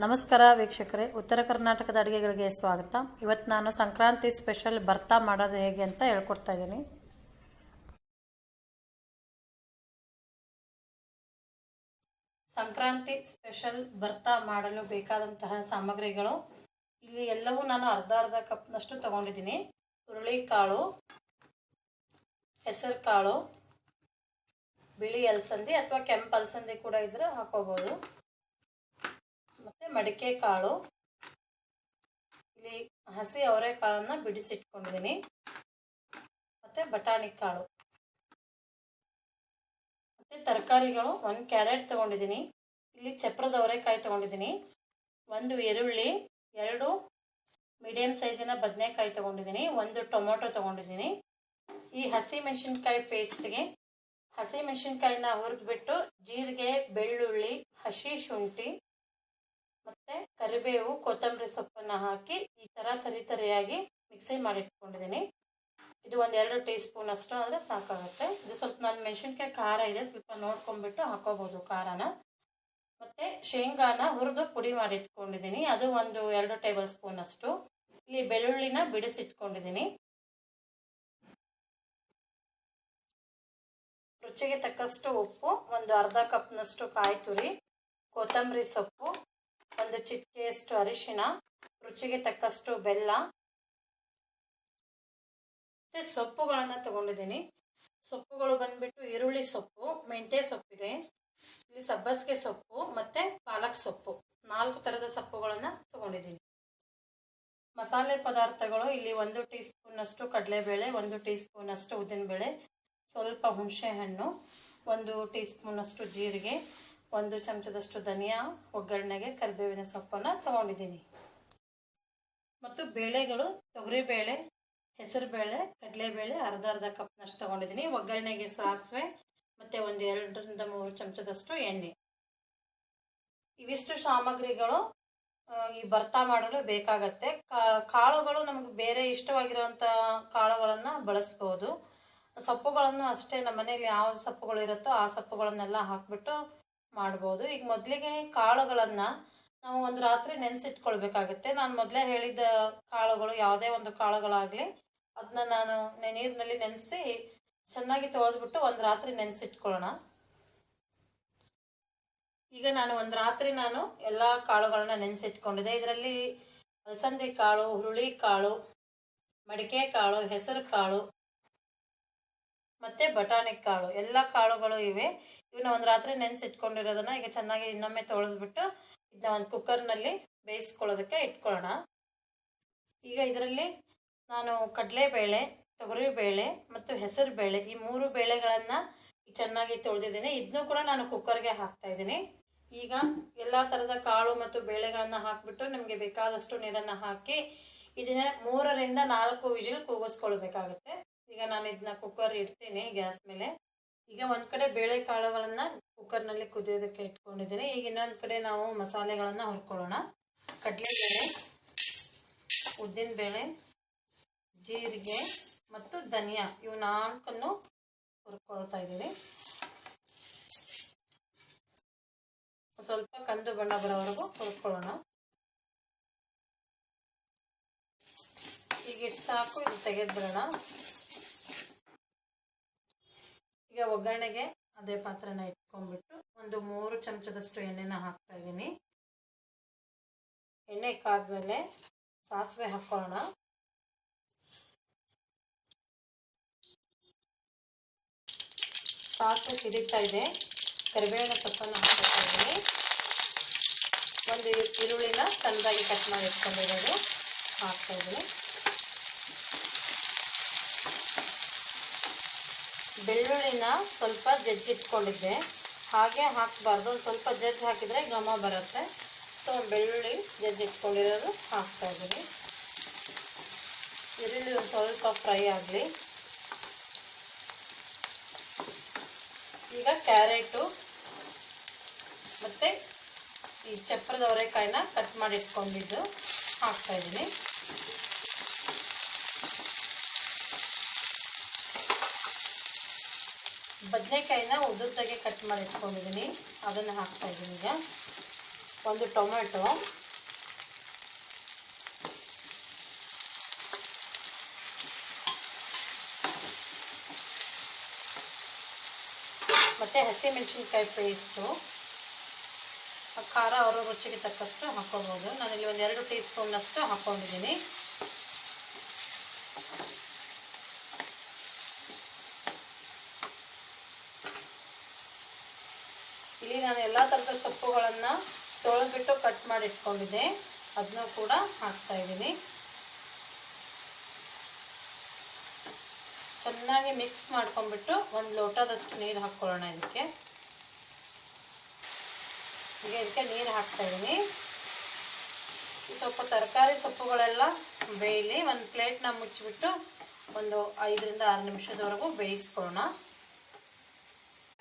ನಮಸ್ಕಾರ ವೀಕ್ಷಕರೇ, ಉತ್ತರ ಕರ್ನಾಟಕದ ಅಡುಗೆಗಳಿಗೆ ಸ್ವಾಗತ. ಇವತ್ತು ನಾನು ಸಂಕ್ರಾಂತಿ ಸ್ಪೆಷಲ್ ಭರ್ತಾ ಮಾಡೋದು ಹೇಗೆ ಅಂತ ಹೇಳ್ಕೊಡ್ತಾ ಇದ್ದೀನಿ. ಸಂಕ್ರಾಂತಿ ಸ್ಪೆಷಲ್ ಭರ್ತಾ ಮಾಡಲು ಬೇಕಾದಂತಹ ಸಾಮಗ್ರಿಗಳು. ಇಲ್ಲಿ ಎಲ್ಲವೂ ನಾನು ಅರ್ಧ ಅರ್ಧ ಕಪ್ನಷ್ಟು ತಗೊಂಡಿದ್ದೀನಿ. ಹುರುಳಿಕಾಳು ಹೆಸರು ಕಾಳು ಬಿಳಿ ಅಲಸಂದಿ ಅಥವಾ ಕೆಂಪು ಅಲಸಂದಿ ಕೂಡ ಇದ್ರೆ ಹಾಕೋಬೋದು. ಮತ್ತು ಮಡಿಕೆ ಕಾಳು. ಇಲ್ಲಿ ಹಸಿ ಅವರೆಕಾಳನ್ನು ಬಿಡಿಸಿಟ್ಕೊಂಡಿದ್ದೀನಿ ಮತ್ತು ಬಟಾಣಿ ಕಾಳು. ಮತ್ತು ತರಕಾರಿಗಳು ಒಂದು ಕ್ಯಾರೆಟ್ ತೊಗೊಂಡಿದ್ದೀನಿ ಇಲ್ಲಿ ಚಪ್ರದ ಅವರೆಕಾಯಿ ತೊಗೊಂಡಿದ್ದೀನಿ ಒಂದು ಈರುಳ್ಳಿ, ಎರಡು ಮೀಡಿಯಮ್ ಸೈಜಿನ ಬದನೆಕಾಯಿ ತೊಗೊಂಡಿದ್ದೀನಿ ಒಂದು ಟೊಮೊಟೊ ತೊಗೊಂಡಿದ್ದೀನಿ ಈ ಹಸಿ ಮೆಣಸಿನ್ಕಾಯಿ ಪೇಸ್ಟ್ಗೆ ಹಸಿ ಮೆಣಸಿನ್ಕಾಯಿನ ಹುರಿದ್ಬಿಟ್ಟು ಜೀರಿಗೆ, ಬೆಳ್ಳುಳ್ಳಿ, ಹಸಿ ಶುಂಠಿ ಕರಿಬೇವು, ಕೊತ್ತಂಬರಿ ಸೊಪ್ಪನ್ನು ಹಾಕಿ ಈ ಥರ ತರಿ ತರಿಯಾಗಿ ಮಿಕ್ಸಿ ಮಾಡಿಟ್ಕೊಂಡಿದ್ದೀನಿ. ಇದು ಒಂದು ಎರಡು ಟೀ ಸ್ಪೂನ್ ಅಷ್ಟು ಅಂದರೆ ಸಾಕಾಗುತ್ತೆ. ಇದು ಸ್ವಲ್ಪ ನಾನು ಮೆಣಸಿನ್ಕಾಯಿ ಖಾರ ಇದೆ, ಸ್ವಲ್ಪ ನೋಡ್ಕೊಂಡ್ಬಿಟ್ಟು ಹಾಕೋಬೋದು ಖಾರನ. ಮತ್ತು ಶೇಂಗಾನ ಹುರಿದು ಪುಡಿ ಮಾಡಿಟ್ಕೊಂಡಿದ್ದೀನಿ. ಅದು ಒಂದು ಎರಡು ಟೇಬಲ್ ಸ್ಪೂನ್ ಅಷ್ಟು. ಇಲ್ಲಿ ಬೆಳ್ಳುಳ್ಳಿನ ಬಿಡಿಸಿಟ್ಕೊಂಡಿದ್ದೀನಿ. ರುಚಿಗೆ ತಕ್ಕಷ್ಟು ಉಪ್ಪು, ಒಂದು ಅರ್ಧ ಕಪ್ನಷ್ಟು ಕಾಯಿ ತುರಿ, ಕೊತ್ತಂಬರಿ ಸೊಪ್ಪು ಒಂದು ಚಿಟಿಕೆಯಷ್ಟು ಅರಿಶಿನ ರುಚಿಗೆ ತಕ್ಕಷ್ಟು ಬೆಲ್ಲ. ಮತ್ತು ಸೊಪ್ಪುಗಳನ್ನು ತಗೊಂಡಿದ್ದೀನಿ. ಸೊಪ್ಪುಗಳು ಬಂದ್ಬಿಟ್ಟು ಈರುಳ್ಳಿ ಸೊಪ್ಪು, ಮೆಂತ್ಯ ಸೊಪ್ಪಿದೆ, ಇಲ್ಲಿ ಸಬ್ಬಸಿಗೆ ಸೊಪ್ಪು ಮತ್ತು ಪಾಲಕ್ ಸೊಪ್ಪು. ನಾಲ್ಕು ಥರದ ಸೊಪ್ಪುಗಳನ್ನು ತಗೊಂಡಿದ್ದೀನಿ. ಮಸಾಲೆ ಪದಾರ್ಥಗಳು, ಇಲ್ಲಿ ಒಂದು ಟೀ ಸ್ಪೂನಷ್ಟು ಕಡಲೆಬೇಳೆ, ಒಂದು ಟೀ ಸ್ಪೂನಷ್ಟು ಉದ್ದಿನಬೇಳೆ, ಸ್ವಲ್ಪ ಹುಣಸೆ ಹಣ್ಣು ಒಂದು ಟೀ ಸ್ಪೂನಷ್ಟು ಜೀರಿಗೆ ಒಂದು ಚಮಚದಷ್ಟು ಧನಿಯಾ, ಒಗ್ಗರಣೆಗೆ ಕರಿಬೇವಿನ ಸೊಪ್ಪನ್ನು ತಗೊಂಡಿದ್ದೀನಿ. ಮತ್ತು ಬೇಳೆಗಳು ತೊಗರಿ ಬೇಳೆ ಹೆಸರು ಬೇಳೆ ಕಡಲೆ ಕಡಲೆಬೇಳೆ, ಅರ್ಧ ಅರ್ಧ ಕಪ್ನಷ್ಟು ತಗೊಂಡಿದ್ದೀನಿ. ಒಗ್ಗರಣೆಗೆ ಸಾಸಿವೆ ಮತ್ತು ಒಂದು ಎರಡರಿಂದ ಮೂರು ಚಮಚದಷ್ಟು ಎಣ್ಣೆ. ಇವಿಷ್ಟು ಸಾಮಗ್ರಿಗಳು ಈ ಭರ್ತಾ ಮಾಡಲು ಬೇಕಾಗತ್ತೆ. ಕಾಳುಗಳು ನಮಗೆ ಬೇರೆ ಇಷ್ಟವಾಗಿರುವಂಥ ಕಾಳುಗಳನ್ನು ಬಳಸ್ಬೋದು. ಸೊಪ್ಪುಗಳನ್ನು ಅಷ್ಟೇ ನಮ್ಮ ಮನೇಲಿ ಯಾವ ಸೊಪ್ಪುಗಳು ಇರುತ್ತೋ ಆ ಸೊಪ್ಪುಗಳನ್ನೆಲ್ಲ ಹಾಕ್ಬಿಟ್ಟು ಮಾಡ್ಬೋದು. ಈಗ ಮೊದಲಿಗೆ ಕಾಳುಗಳನ್ನು ನಾವು ಒಂದು ರಾತ್ರಿ ನೆನೆಸಿಟ್ಕೊಳ್ಬೇಕಾಗತ್ತೆ. ನಾನು ಮೊದಲೇ ಹೇಳಿದ ಕಾಳುಗಳು ಯಾವುದೇ ಒಂದು ಕಾಳುಗಳಾಗಲಿ ಅದನ್ನ ನಾನು ನೀರಿನಲ್ಲಿ ನೆನೆಸಿ ಚೆನ್ನಾಗಿ ತೊಳೆದ್ಬಿಟ್ಟು ಒಂದು ರಾತ್ರಿ ನೆನೆಸಿಟ್ಕೊಳ್ಳೋಣ ಈಗ ನಾನು ಒಂದು ರಾತ್ರಿ ನಾನು ಎಲ್ಲ ಕಾಳುಗಳನ್ನ ನೆನೆಸಿಟ್ಕೊಂಡಿದ್ದೆ. ಇದರಲ್ಲಿ ಅಲಸಂದಿ ಕಾಳು, ಹುರುಳಿ ಕಾಳು, ಮಡಿಕೆ ಕಾಳು, ಹೆಸರು ಕಾಳು ಮತ್ತು ಬಟಾಣಿ ಕಾಳು. ಎಲ್ಲ ಕಾಳುಗಳು ಇವೆ. ಇವನ್ನ ಒಂದು ರಾತ್ರಿ ನೆನೆಸಿಟ್ಕೊಂಡಿರೋದನ್ನ ಈಗ ಚೆನ್ನಾಗಿ ಇನ್ನೊಮ್ಮೆ ತೊಳೆದ್ಬಿಟ್ಟು ಇದನ್ನ ಒಂದು ಕುಕ್ಕರ್ನಲ್ಲಿ ಬೇಯಿಸ್ಕೊಳ್ಳೋದಕ್ಕೆ ಇಟ್ಕೊಳ್ಳೋಣ. ಈಗ ಇದರಲ್ಲಿ ನಾನು ಕಡಲೆ ಬೇಳೆ ತೊಗರಿ ಬೇಳೆ ಮತ್ತು ಹೆಸರು ಬೇಳೆ ಈ ಮೂರು ಬೇಳೆಗಳನ್ನು ಚೆನ್ನಾಗಿ ತೊಳೆದಿದ್ದೀನಿ. ಇದನ್ನು ಕೂಡ ನಾನು ಕುಕ್ಕರ್ಗೆ ಹಾಕ್ತಾ ಇದ್ದೀನಿ. ಈಗ ಎಲ್ಲ ಥರದ ಕಾಳು ಮತ್ತು ಬೇಳೆಗಳನ್ನು ಹಾಕಿಬಿಟ್ಟು ನಮಗೆ ಬೇಕಾದಷ್ಟು ನೀರನ್ನು ಹಾಕಿ ಇದನ್ನ ಮೂರರಿಂದ ನಾಲ್ಕು ವಿಜಿಲ್ ಕೂಗಿಸ್ಕೊಳ್ಬೇಕಾಗುತ್ತೆ. ಈಗ ನಾನು ಇದನ್ನ ಕುಕ್ಕರ್ ಇಡ್ತೀನಿ ಗ್ಯಾಸ್ ಮೇಲೆ. ಈಗ ಒಂದು ಕಡೆ ಬೇಳೆ ಕಾಳುಗಳನ್ನು ಕುಕ್ಕರ್ನಲ್ಲಿ ಕುದಿಯೋದಕ್ಕೆ ಇಟ್ಕೊಂಡಿದ್ದೀನಿ. ಈಗ ಇನ್ನೊಂದು ಕಡೆ ನಾವು ಮಸಾಲೆಗಳನ್ನು ಹುರ್ಕೊಳ್ಳೋಣ. ಕಡಲೆಬೇಳೆ ಉದ್ದಿನಬೇಳೆ ಜೀರಿಗೆ ಮತ್ತು ಧನಿಯಾ ಇವು ನಾಲ್ಕನ್ನು ಹುರ್ಕೊಳ್ತಾ ಇದ್ದೀನಿ. ಸ್ವಲ್ಪ ಕಂದು ಬಣ್ಣ ಬರೋವರೆಗೂ ಹುರ್ಕೊಳ್ಳೋಣ. ಈಗ ಇಟ್ಟು ಸಾಕು, ಇದು ತೆಗೆದ್ಬಿಡೋಣ. ಈಗ ಒಗ್ಗರಣೆಗೆ ಅದೇ ಪಾತ್ರನ ಇಟ್ಕೊಂಡ್ಬಿಟ್ಟು ಒಂದು ಮೂರು ಚಮಚದಷ್ಟು ಎಣ್ಣೆನ ಹಾಕ್ತಾ ಇದ್ದೀನಿ. ಎಣ್ಣೆ ಕಾದ್ಮೇಲೆ ಸಾಸಿವೆ ಹಾಕೋಣ. ಸಾಸಿವೆ ಸಿಡಿತಾ ಇದೆ. ಕರಿಬೇವಿನ ಸೊಪ್ಪನ್ನು ಹಾಕ್ತಾ ಇದ್ದೀನಿ. ಒಂದು ಈರುಳ್ಳಿನ ಸಣ್ಣದಾಗಿ ಕಟ್ ಮಾಡಿ ಇಟ್ಕೊಂಡಿರೋದು ಹಾಕ್ತಾ ಇದ್ದೀನಿ. ಬೆಳ್ಳುಳ್ಳಿನ ಸ್ವಲ್ಪ ಜಜ್ಜಿಟ್ಕೊಂಡಿದ್ದೆ ಹಾಗೆ ಹಾಕಬಾರ್ದು. ಒಂದು ಸ್ವಲ್ಪ ಜಜ್ಜಿ ಹಾಕಿದರೆ ಘಮ ಬರುತ್ತೆ. ಸೊ ಬೆಳ್ಳುಳ್ಳಿ ಜಜ್ಜಿಟ್ಕೊಂಡಿರೋದು ಹಾಕ್ತಾ ಇದ್ದೀನಿ. ಈರುಳ್ಳಿ ಒಂದು ಸ್ವಲ್ಪ ಫ್ರೈ ಆಗಲಿ. ಈಗ ಕ್ಯಾರೆಟು ಮತ್ತು ಈ ಚಪ್ಪರದ ಅವರೆಕಾಯಿನ ಕಟ್ ಮಾಡಿ ಇಟ್ಕೊಂಡಿದ್ದು ಹಾಕ್ತಾ ಬದನೆಕಾಯಿನ ಉದುರ್ದಾಗೆ ಕಟ್ ಮಾಡಿ ಇಟ್ಕೊಂಡಿದ್ದೀನಿ. ಅದನ್ನು ಹಾಕ್ತಾ ಇದ್ದೀನಿ ಈಗ. ಒಂದು ಟೊಮೆಟೊ. ಮತ್ತು ಹಸಿಮೆಣಸಿನ್ಕಾಯಿ ಪೇಸ್ಟು ಖಾರ ಅವರ ರುಚಿಗೆ ತಕ್ಕಷ್ಟು ಹಾಕ್ಕೊಳ್ಬೋದು ನಾನಿಲ್ಲಿ ಒಂದು ಎರಡು ಟೀ ಸ್ಪೂನ್ನಷ್ಟು ಹಾಕ್ಕೊಂಡಿದ್ದೀನಿ ಇಲ್ಲಿ ನಾನು ಎಲ್ಲ ಥರದ ಸೊಪ್ಪುಗಳನ್ನು ತೊಳೆದ್ಬಿಟ್ಟು ಕಟ್ ಮಾಡಿ ಇಟ್ಕೊಂಡಿದ್ದೆ ಅದನ್ನು ಕೂಡ ಹಾಕ್ತಾ ಇದ್ದೀನಿ. ಚೆನ್ನಾಗಿ ಮಿಕ್ಸ್ ಮಾಡ್ಕೊಂಡ್ಬಿಟ್ಟು ಒಂದು ಲೋಟದಷ್ಟು ನೀರು ಹಾಕ್ಕೊಳ್ಳೋಣ ಇದಕ್ಕೆ. ಈಗ ಇದಕ್ಕೆ ನೀರು ಹಾಕ್ತಾ ಇದ್ದೀನಿ. ಸ್ವಲ್ಪ ತರಕಾರಿ ಸೊಪ್ಪುಗಳೆಲ್ಲ ಬೇಯಲಿ ಒಂದು ಪ್ಲೇಟ್ನ ಮುಚ್ಚಿಬಿಟ್ಟು ಒಂದು ಐದರಿಂದ ಆರು ನಿಮಿಷದವರೆಗೂ ಬೇಯಿಸ್ಕೊಳ್ಳೋಣ.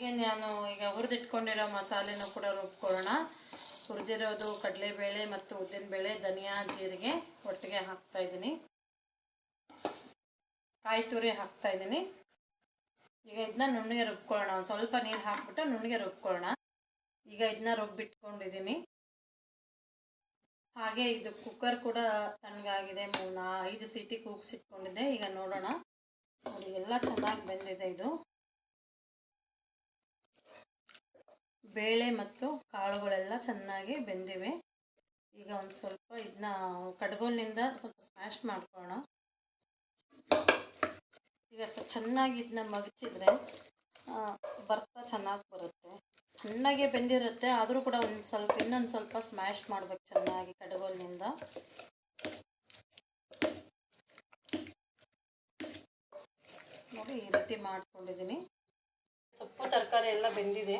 ಹಾಗೆ ನಾನು ಈಗ ಹುರಿದಿಟ್ಕೊಂಡಿರೋ ಮಸಾಲೆನೂ ಕೂಡ ರುಬ್ಕೊಳ್ಳೋಣ. ಹುರಿದಿರೋದು ಕಡಲೆಬೇಳೆ ಮತ್ತು ಉದ್ದಿನಬೇಳೆ, ಧನಿಯಾ, ಜೀರಿಗೆ ಒಟ್ಟಿಗೆ ಹಾಕ್ತಾ ಇದ್ದೀನಿ. ಕಾಯಿ ತುರಿ ಹಾಕ್ತಾ ಇದ್ದೀನಿ. ಈಗ ಇದನ್ನ ನುಣ್ಣಗೆ ರುಬ್ಕೊಳ್ಳೋಣ. ಸ್ವಲ್ಪ ನೀರು ಹಾಕ್ಬಿಟ್ಟು ನುಣ್ಣಗೆ ರುಬ್ಕೊಳ್ಳೋಣ. ಈಗ ಇದನ್ನ ರುಬ್ಬಿಟ್ಕೊಂಡಿದ್ದೀನಿ. ಹಾಗೆ ಇದು ಕುಕ್ಕರ್ ಕೂಡ ತಣ್ಣಗಾಗಿದೆ. ನಾ ಐದು ಸೀಟಿ ಕೂಗ್ಸಿಟ್ಕೊಂಡಿದ್ದೆ ಈಗ ನೋಡೋಣ. ನೋಡಿ, ಎಲ್ಲ ಚೆನ್ನಾಗಿ ಬೆಂದಿದೆ ಇದು. ಬೇಳೆ ಮತ್ತು ಕಾಳುಗಳೆಲ್ಲ ಚೆನ್ನಾಗಿ ಬೆಂದಿವೆ. ಈಗ ಒಂದು ಸ್ವಲ್ಪ ಇದನ್ನ ಕಡ್ಗೋಲಿನಿಂದ ಸ್ವಲ್ಪ ಸ್ಮ್ಯಾಶ್ ಮಾಡ್ಕೊಳ್ಳೋಣ ಈಗ ಸ್ವಲ್ಪ ಚೆನ್ನಾಗಿ ಇದನ್ನ ಮಗಚಿದ್ರೆ ಬರ್ತ ಚೆನ್ನಾಗಿ ಬರುತ್ತೆ. ಚೆನ್ನಾಗೆ ಬೆಂದಿರುತ್ತೆ, ಆದರೂ ಕೂಡ ಒಂದು ಸ್ವಲ್ಪ, ಇನ್ನೊಂದು ಸ್ವಲ್ಪ ಸ್ಮ್ಯಾಶ್ ಮಾಡ್ಬೇಕು ಚೆನ್ನಾಗಿ ಕಡ್ಗೋಲಿನಿಂದ ನೋಡಿ, ಈ ರೀತಿ ಮಾಡ್ಕೊಂಡಿದ್ದೀನಿ ಸೊಪ್ಪು ತರಕಾರಿ ಎಲ್ಲ ಬೆಂದಿದೆ.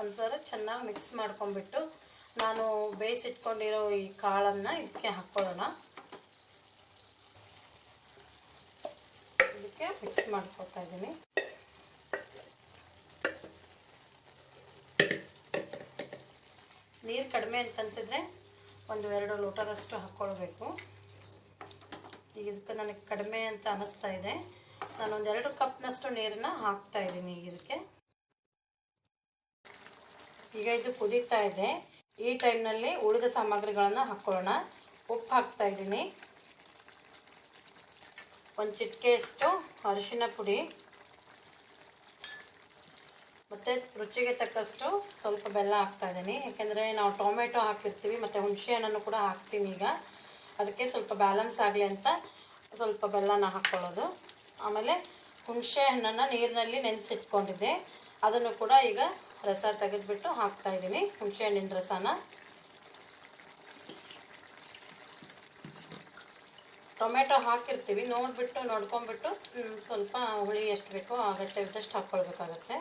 ಒಂದ್ಸಲ ಚೆನ್ನಾಗಿ ಮಿಕ್ಸ್ ಮಾಡ್ಕೊಂಡ್ಬಿಟ್ಟು ನಾನು ಬೇಯಿಸಿಟ್ಕೊಂಡಿರೋ ಈ ಕಾಳನ್ನು ಇದಕ್ಕೆ ಹಾಕ್ಕೊಳ್ಳೋಣ. ಇದಕ್ಕೆ ಮಿಕ್ಸ್ ಮಾಡ್ಕೊತಾ ಇದ್ದೀನಿ. ನೀರು ಕಡಿಮೆ ಅಂತ ಅನಿಸಿದ್ರೆ ಒಂದು ಎರಡು ಲೋಟದಷ್ಟು ಹಾಕ್ಕೊಳ್ಬೇಕು. ಈಗ ಇದಕ್ಕೆ ನನಗೆ ಕಡಿಮೆ ಅಂತ ಅನ್ನಿಸ್ತಾ ಇದೆ. ನಾನು ಎರಡು ಕಪ್ನಷ್ಟು ನೀರನ್ನ ಹಾಕ್ತಾ ಇದ್ದೀನಿ ಈಗ ಇದಕ್ಕೆ. ಈಗ ಇದು ಕುದೀತಾ ಇದೆ. ಈ ಟೈಮ್ನಲ್ಲಿ ಉಳಿದ ಸಾಮಗ್ರಿಗಳನ್ನು ಹಾಕ್ಕೊಳ್ಳೋಣ ಉಪ್ಪು ಹಾಕ್ತಾ ಇದ್ದೀನಿ. ಒಂದು ಚಿಟಿಕೆಯಷ್ಟು ಅರಿಶಿನ ಪುಡಿ. ಮತ್ತು ರುಚಿಗೆ ತಕ್ಕಷ್ಟು ಸ್ವಲ್ಪ ಬೆಲ್ಲ ಹಾಕ್ತಾ ಇದ್ದೀನಿ. ಯಾಕೆಂದರೆ ನಾವು ಟೊಮೆಟೊ ಹಾಕಿರ್ತೀವಿ, ಮತ್ತು ಹುಣಸೆ ಹಣ್ಣನ್ನು ಕೂಡ ಹಾಕ್ತೀನಿ ಈಗ. ಅದಕ್ಕೆ ಸ್ವಲ್ಪ ಬ್ಯಾಲೆನ್ಸ್ ಆಗಲಿ ಅಂತ ಸ್ವಲ್ಪ ಬೆಲ್ಲನ ಹಾಕ್ಕೊಳ್ಳೋದು ಆಮೇಲೆ ಹುಣಸೆ ಹಣ್ಣನ್ನು ನೀರಿನಲ್ಲಿ ನೆನೆಸಿಟ್ಕೊಂಡಿದ್ದೆ. ಅದನ್ನು ಕೂಡ ಈಗ ರಸ ತೆಗೆದುಬಿಟ್ಟು ಹಾಕ್ತಾ ಇದ್ದೀನಿ. ಹುಣಸೆ ಹಣ್ಣಿನ ರಸನ. ಟೊಮೆಟೊ ಹಾಕಿರ್ತೀವಿ. ನೋಡಿಬಿಟ್ಟು ನೋಡ್ಕೊಂಬಿಟ್ಟು ಸ್ವಲ್ಪ ಹುಳಿ ಎಷ್ಟು ಬೇಕೋ ಅಗತ್ಯ ಇದ್ದಷ್ಟು ಹಾಕ್ಕೊಳ್ಬೇಕಾಗತ್ತೆ.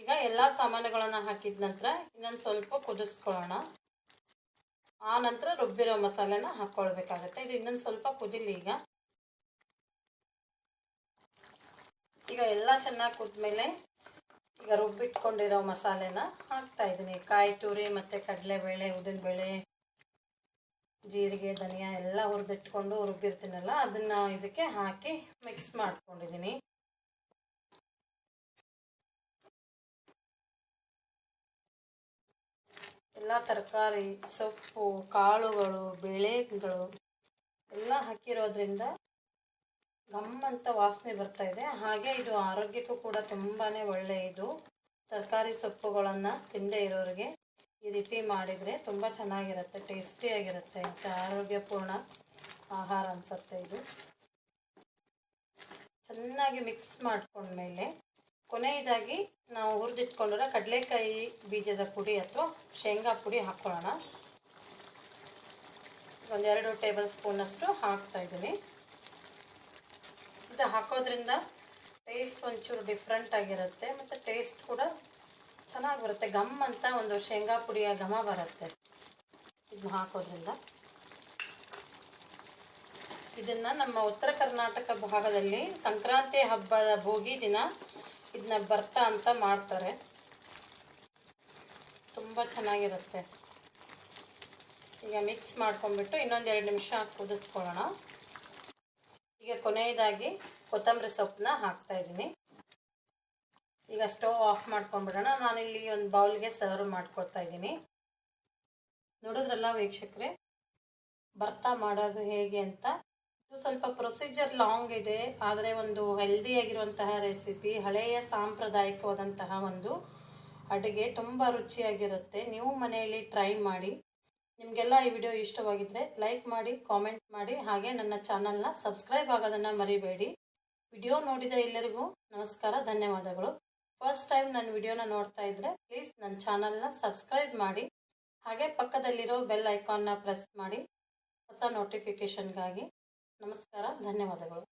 ಈಗ ಎಲ್ಲ ಸಾಮಾನುಗಳನ್ನು ಹಾಕಿದ ನಂತರ ಇನ್ನೊಂದು ಸ್ವಲ್ಪ ಕುದಿಸ್ಕೊಳ್ಳೋಣ. ಆ ನಂತರ ರುಬ್ಬಿರೋ ಮಸಾಲೆನ ಹಾಕ್ಕೊಳ್ಬೇಕಾಗತ್ತೆ ಇದು ಇನ್ನೊಂದು ಸ್ವಲ್ಪ ಕುದಿಲಿ ಈಗ. ಈಗ ಎಲ್ಲ ಚೆನ್ನಾಗಿ ಕುದ್ಮೇಲೆ ಈಗ ರುಬ್ಬಿಟ್ಕೊಂಡಿರೋ ಮಸಾಲೆನ ಹಾಕ್ತಾ ಇದ್ದೀನಿ ಕಾಯಿ ತುರಿ ಮತ್ತು ಕಡಲೆಬೇಳೆ, ಉದ್ದಿನಬೇಳೆ, ಜೀರಿಗೆ, ಧನಿಯಾ ಎಲ್ಲ ಹುರಿದಿಟ್ಕೊಂಡು ರುಬ್ಬಿರ್ತೀನಲ್ಲ, ಅದನ್ನು ಇದಕ್ಕೆ ಹಾಕಿ ಮಿಕ್ಸ್ ಮಾಡ್ಕೊಂಡಿದ್ದೀನಿ ಎಲ್ಲ ತರಕಾರಿ, ಸೊಪ್ಪು, ಕಾಳುಗಳು, ಬೇಳೆಗಳು ಎಲ್ಲ ಹಾಕಿರೋದ್ರಿಂದ ಗಮ್ಮಂತ ವಾಸನೆ ಬರ್ತಾ ಇದೆ. ಹಾಗೆ ಇದು ಆರೋಗ್ಯಕ್ಕೂ ಕೂಡ ತುಂಬಾ ಒಳ್ಳೆಯದು ತರಕಾರಿ, ಸೊಪ್ಪುಗಳನ್ನು ತಿಂದೇ ಇರೋರಿಗೆ ಈ ರೀತಿ ಮಾಡಿದರೆ ತುಂಬ ಚೆನ್ನಾಗಿರುತ್ತೆ, ಟೇಸ್ಟಿಯಾಗಿರುತ್ತೆ, ಅಂತ ಆರೋಗ್ಯಪೂರ್ಣ ಆಹಾರ ಅನಿಸುತ್ತೆ ಇದು. ಚೆನ್ನಾಗಿ ಮಿಕ್ಸ್ ಮಾಡ್ಕೊಂಡ್ಮೇಲೆ ಕೊನೆಯದಾಗಿ ನಾವು ಹುರಿದಿಟ್ಕೊಂಡಿರೋ ಕಡಲೆಕಾಯಿ ಬೀಜದ ಪುಡಿ ಅಥವಾ ಶೇಂಗಾ ಪುಡಿ ಹಾಕ್ಕೊಳ್ಳೋಣ. ಒಂದೆರಡು ಟೇಬಲ್ ಸ್ಪೂನಷ್ಟು ಹಾಕ್ತಾ ಇದ್ದೀನಿ. ಇದು ಹಾಕೋದ್ರಿಂದ ಟೇಸ್ಟ್ ಒಂಚೂರು ಡಿಫ್ರೆಂಟ್ ಆಗಿರುತ್ತೆ, ಮತ್ತು ಟೇಸ್ಟ್ ಕೂಡ ಚೆನ್ನಾಗಿ ಬರುತ್ತೆ. ಗಮ್ ಅಂತ ಒಂದು ಶೇಂಗಾ ಪುಡಿಯ ಘಮ ಬರುತ್ತೆ. ಇದನ್ನ ಹಾಕೋದ್ರಿಂದ. ಇದನ್ನು ನಮ್ಮ ಉತ್ತರ ಕರ್ನಾಟಕ ಭಾಗದಲ್ಲಿ ಸಂಕ್ರಾಂತಿ ಹಬ್ಬದ ಭೋಗಿ ದಿನ ಇದನ್ನ ಭರ್ತ ಅಂತ ಮಾಡ್ತಾರೆ. ತುಂಬ ಚೆನ್ನಾಗಿರುತ್ತೆ. ಈಗ ಮಿಕ್ಸ್ ಮಾಡ್ಕೊಂಡ್ಬಿಟ್ಟು ಇನ್ನೊಂದು ಎರಡು ನಿಮಿಷ ಕುದಿಸ್ಕೊಳ್ಳೋಣ. ಈಗ ಕೊನೆಯದಾಗಿ ಕೊತ್ತಂಬರಿ ಸೊಪ್ಪನ್ನ ಹಾಕ್ತಾ ಇದ್ದೀನಿ. ಈಗ ಸ್ಟವ್ ಆಫ್ ಮಾಡ್ಕೊಂಡ್ಬಿಡೋಣ. ನಾನಿಲ್ಲಿ ಒಂದು ಬೌಲ್ಗೆ ಸರ್ವ್ ಮಾಡ್ಕೊಳ್ತಾ ಇದ್ದೀನಿ. ನೋಡಿದ್ರಲ್ಲ ವೀಕ್ಷಕರೇ ಭರ್ತಾ ಮಾಡೋದು ಹೇಗೆ ಅಂತ ಇದು ಸ್ವಲ್ಪ ಪ್ರೊಸೀಜರ್ ಲಾಂಗ್ ಇದೆ, ಆದರೆ ಒಂದು ಹೆಲ್ದಿಯಾಗಿರುವಂತಹ ರೆಸಿಪಿ ಹಳೆಯ ಸಾಂಪ್ರದಾಯಿಕವಾದಂತಹ ಒಂದು ಅಡುಗೆ ತುಂಬ ರುಚಿಯಾಗಿರುತ್ತೆ. ನೀವು ಮನೆಯಲ್ಲಿ ಟ್ರೈ ಮಾಡಿ. ನಿಮಗೆಲ್ಲ ಈ ವಿಡಿಯೋ ಇಷ್ಟವಾಗಿದ್ದರೆ ಲೈಕ್ ಮಾಡಿ ಕಾಮೆಂಟ್ ಮಾಡಿ, ಹಾಗೆ ನನ್ನ ಚಾನಲ್ನ ಸಬ್ಸ್ಕ್ರೈಬ್ ಆಗೋದನ್ನು ಮರಿಬೇಡಿ. ವಿಡಿಯೋ ನೋಡಿದ ಎಲ್ಲರಿಗೂ ನಮಸ್ಕಾರ, ಧನ್ಯವಾದಗಳು. ಫಸ್ಟ್ ಟೈಮ್ ನನ್ನ ವಿಡಿಯೋನ ನೋಡ್ತಾ ಇದ್ದರೆ ಪ್ಲೀಸ್ ನನ್ನ ಚಾನಲ್ನ ಸಬ್ಸ್ಕ್ರೈಬ್ ಮಾಡಿ. ಹಾಗೆ ಪಕ್ಕದಲ್ಲಿರೋ ಬೆಲ್ ಐಕಾನ್ನ ಪ್ರೆಸ್ ಮಾಡಿ. ಹೊಸ ನೋಟಿಫಿಕೇಷನ್ಗಾಗಿ ನಮಸ್ಕಾರ ಧನ್ಯವಾದಗಳು.